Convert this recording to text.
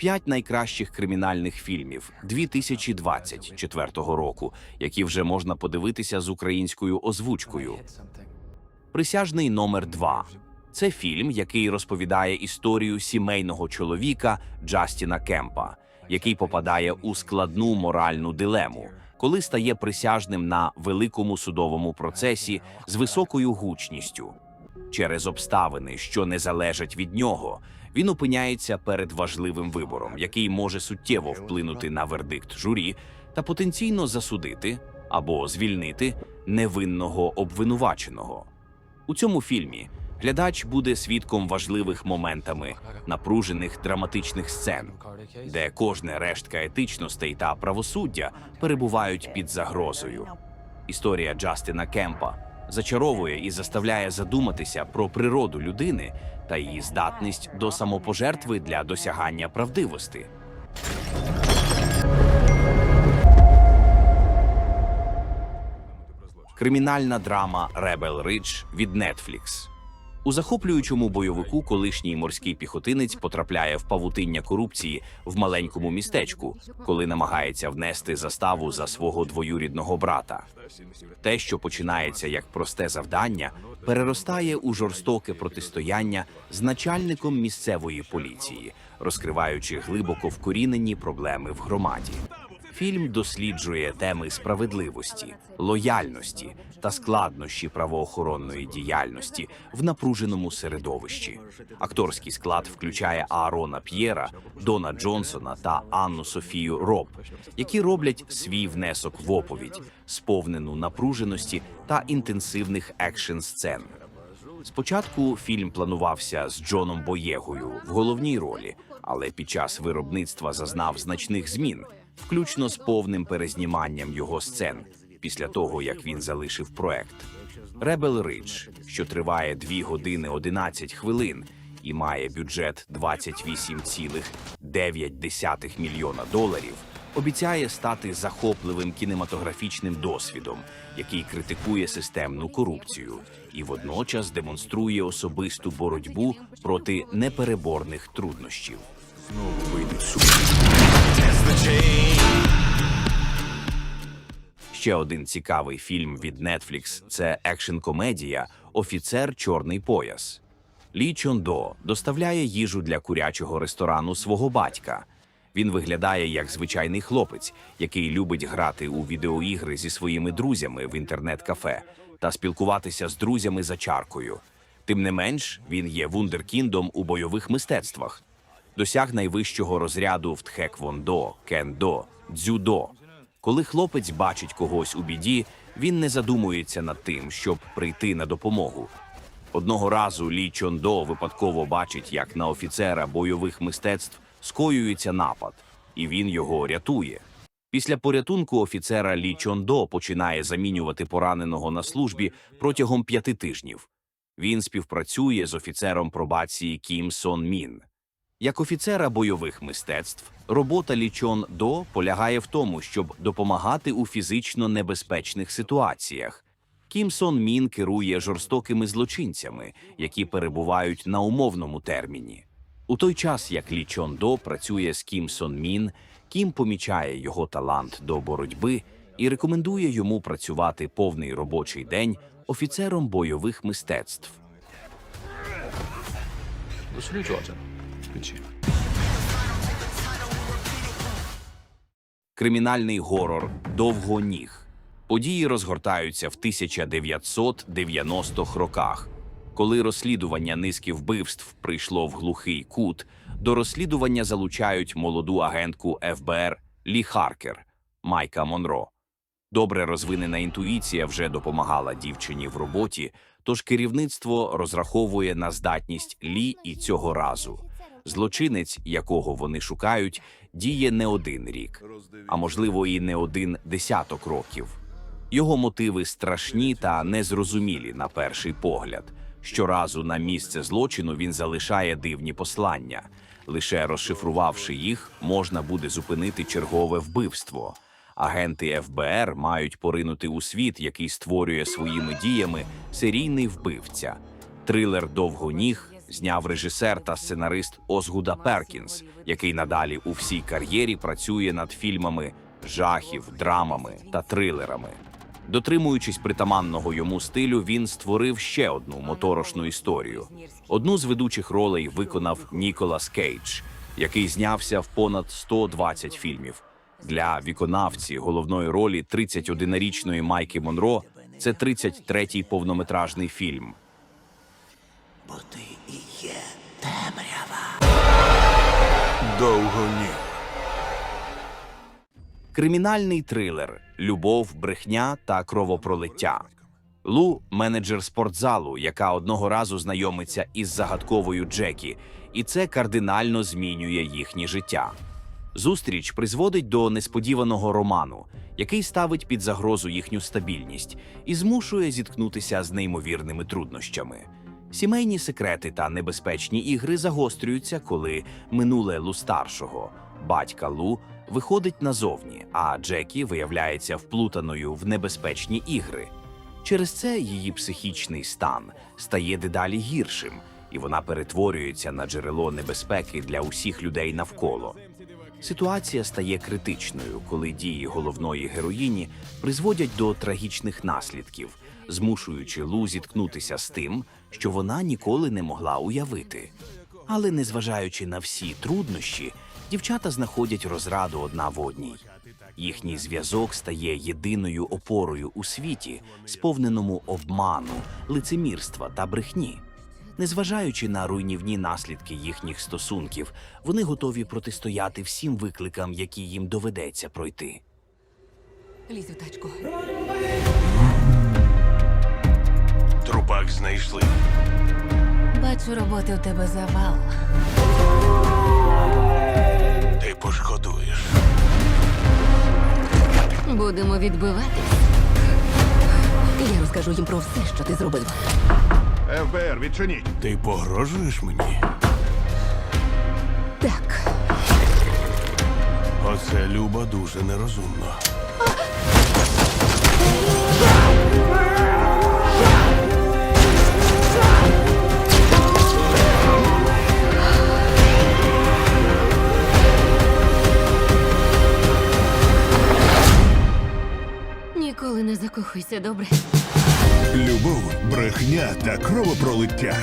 П'ять найкращих кримінальних фільмів 2024 року, які вже можна подивитися з українською озвучкою. Присяжний номер 2 Це фільм, який розповідає історію сімейного чоловіка Джастіна Кемпа, який попадає у складну моральну дилему, коли стає присяжним на великому судовому процесі з високою гучністю. Через обставини, що не залежать від нього, він опиняється перед важливим вибором, який може суттєво вплинути на вердикт журі та потенційно засудити або звільнити невинного обвинуваченого. У цьому фільмі глядач буде свідком важливих моментами напружених драматичних сцен, де кожна рештка етичностей та правосуддя перебувають під загрозою. Історія Джастина Кемпа зачаровує і заставляє задуматися про природу людини та її здатність до самопожертви для досягання правдивості. Кримінальна драма Ребел Ридж від Netflix. У захоплюючому бойовику колишній морський піхотинець потрапляє в павутиння корупції в маленькому містечку, коли намагається внести заставу за свого двоюрідного брата. Те, що починається як просте завдання, переростає у жорстоке протистояння з начальником місцевої поліції, розкриваючи глибоко вкорінені проблеми в громаді. Фільм досліджує теми справедливості, лояльності та складнощі правоохоронної діяльності в напруженому середовищі. Акторський склад включає Аарона П'єра, Дона Джонсона та Анну Софію Роб, які роблять свій внесок в оповідь, сповнену напруженості та інтенсивних екшн сцен. Спочатку фільм планувався з Джоном Боєгою в головній ролі, але під час виробництва зазнав значних змін, включно з повним перезніманням його сцен після того, як він залишив проект. Rebel Ridge, що триває 2 години 11 хвилин і має бюджет 28,9 мільйона доларів, обіцяє стати захопливим кінематографічним досвідом, який критикує системну корупцію і водночас демонструє особисту боротьбу проти непереборних труднощів. Ще один цікавий фільм від Netflix – це екшн-комедія Офіцер Чорний пояс. Лі Чондо доставляє їжу для курячого ресторану свого батька. Він виглядає як звичайний хлопець, який любить грати у відеоігри зі своїми друзями в інтернет-кафе та спілкуватися з друзями за чаркою. Тим не менш, він є вундеркіндом у бойових мистецтвах, досяг найвищого розряду в тхеквондо, кендо, дзюдо. Коли хлопець бачить когось у біді, він не задумується над тим, щоб прийти на допомогу. Одного разу Лі Чондо випадково бачить, як на офіцера бойових мистецтв скоюється напад, і він його рятує. Після порятунку офіцера Лі Чондо починає замінювати пораненого на службі протягом п'яти тижнів. Він співпрацює з офіцером пробації Кім Сон Мін. Як офіцера бойових мистецтв, робота Лічон До полягає в тому, щоб допомагати у фізично небезпечних ситуаціях. Кім Сон Мін керує жорстокими злочинцями, які перебувають на умовному терміні. У той час, як Лі Чон До працює з Кім Сон Мін, Кім помічає його талант до боротьби і рекомендує йому працювати повний робочий день офіцером бойових мистецтв печі. Кримінальний горор довгоніг. Події розгортаються в 1990-х роках. Коли розслідування низки вбивств прийшло в глухий кут, до розслідування залучають молоду агентку ФБР Лі Харкер Майка Монро. Добре розвинена інтуїція вже допомагала дівчині в роботі, тож керівництво розраховує на здатність Лі і цього разу. Злочинець, якого вони шукають, діє не один рік, а можливо, і не один десяток років. Його мотиви страшні та незрозумілі на перший погляд. Щоразу на місце злочину він залишає дивні послання. Лише розшифрувавши їх, можна буде зупинити чергове вбивство. Агенти ФБР мають поринути у світ, який створює своїми діями серійний вбивця. Трилер Довгоніг зняв режисер та сценарист Озгуда Перкінс, який надалі у всій кар'єрі працює над фільмами жахів, драмами та трилерами. Дотримуючись притаманного йому стилю, він створив ще одну моторошну історію. Одну з ведучих ролей виконав Ніколас Кейдж, який знявся в понад 120 фільмів. Для виконавці головної ролі 31-річної Майки Монро це 33-й повнометражний фільм. Бо ти і є темрява. Довго ні. Кримінальний трилер, любов, брехня та кровопролиття. Лу менеджер спортзалу, яка одного разу знайомиться із загадковою Джекі, і це кардинально змінює їхнє життя. Зустріч призводить до несподіваного роману, який ставить під загрозу їхню стабільність і змушує зіткнутися з неймовірними труднощами. Сімейні секрети та небезпечні ігри загострюються, коли минуле Лу старшого, батька Лу, виходить назовні, а Джекі виявляється вплутаною в небезпечні ігри. Через це її психічний стан стає дедалі гіршим, і вона перетворюється на джерело небезпеки для усіх людей навколо. Ситуація стає критичною, коли дії головної героїні призводять до трагічних наслідків, змушуючи Лу зіткнутися з тим, що вона ніколи не могла уявити. Але незважаючи на всі труднощі, дівчата знаходять розраду одна в одній. Їхній зв'язок стає єдиною опорою у світі, сповненому обману, лицемірства та брехні. Незважаючи на руйнівні наслідки їхніх стосунків, вони готові протистояти всім викликам, які їм доведеться пройти. Лізь у. Трупак знайшли. Бачу, роботи у тебе завал. Ти пошкодуєш. Будемо відбиватись. Я розкажу їм про все, що ти зробив. ФБР, відчиніть. Ти погрожуєш мені? Так, Оце Люба дуже нерозумно. Закохуйся, добре? Любов, брехня та кровопролиття.